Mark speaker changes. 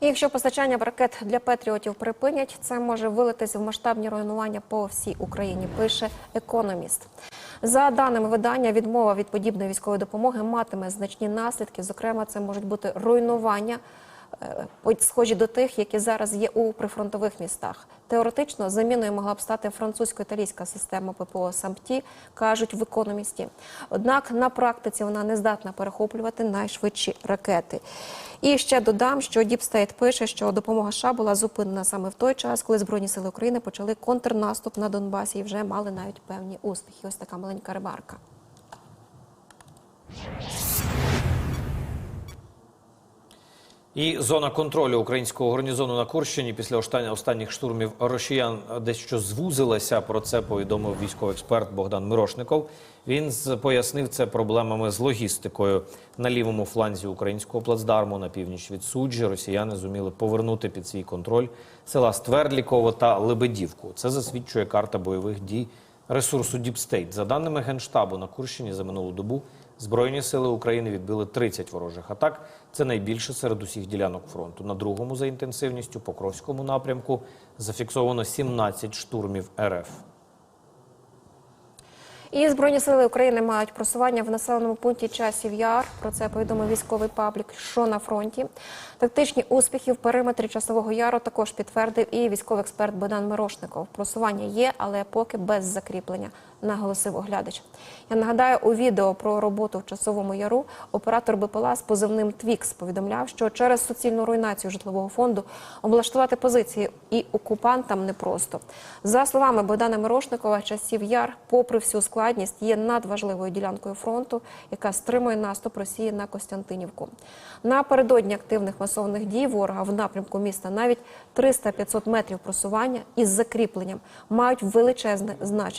Speaker 1: І якщо постачання ракет для патріотів припинять, це може вилитись в масштабні руйнування по всій Україні. Пише економіст. За даними видання, відмова від подібної військової допомоги матиме значні наслідки. Зокрема, це можуть бути руйнування. е, Схожі до тих, які зараз є у прифронтових містах. Теоретично заміною могла б стати французько-італійська система ППО САМПТІ, кажуть в економісті. Однак на практиці вона не здатна перехоплювати найшвидші ракети. І ще додам, що Діпстейт пише, що допомога США була зупинена саме в той час, коли Збройні сили України почали контрнаступ на Донбасі і вже мали навіть певні успіхи. Ось така маленька ремарка.
Speaker 2: І зона контролю українського гарнізону на Курщині після останніх штурмів росіян дещо звузилася. Про це повідомив військовий експерт Богдан Мирошников. Він пояснив це проблемами з логістикою на лівому фланзі українського плацдарму на північ від суджі. Росіяни зуміли повернути під свій контроль села Ствердліково та Лебедівку. Це засвідчує карта бойових дій ресурсу Діпстейт. За даними генштабу на Курщині за минулу добу Збройні сили України відбили 30 ворожих атак. Це найбільше серед усіх ділянок фронту. На другому за інтенсивністю Покровському напрямку зафіксовано 17 штурмів РФ.
Speaker 1: І Збройні сили України мають просування в населеному пункті часів Яр. Про це повідомив військовий паблік, що на фронті. Тактичні успіхи в периметрі часового яру також підтвердив і військовий експерт Богдан Мирошников. Просування є, але поки без закріплення, наголосив оглядач. Я нагадаю, у відео про роботу в часовому яру оператор БПЛА з позивним Твікс повідомляв, що через суцільну руйнацію житлового фонду облаштувати позиції і окупантам непросто. За словами Богдана Мирошникова, часів яр, попри всю складність, є надважливою ділянкою фронту, яка стримує наступ Росії на Костянтинівку. Напередодні активних масовних дій ворога в напрямку міста навіть 300-500 метрів просування із закріпленням мають величезне значення.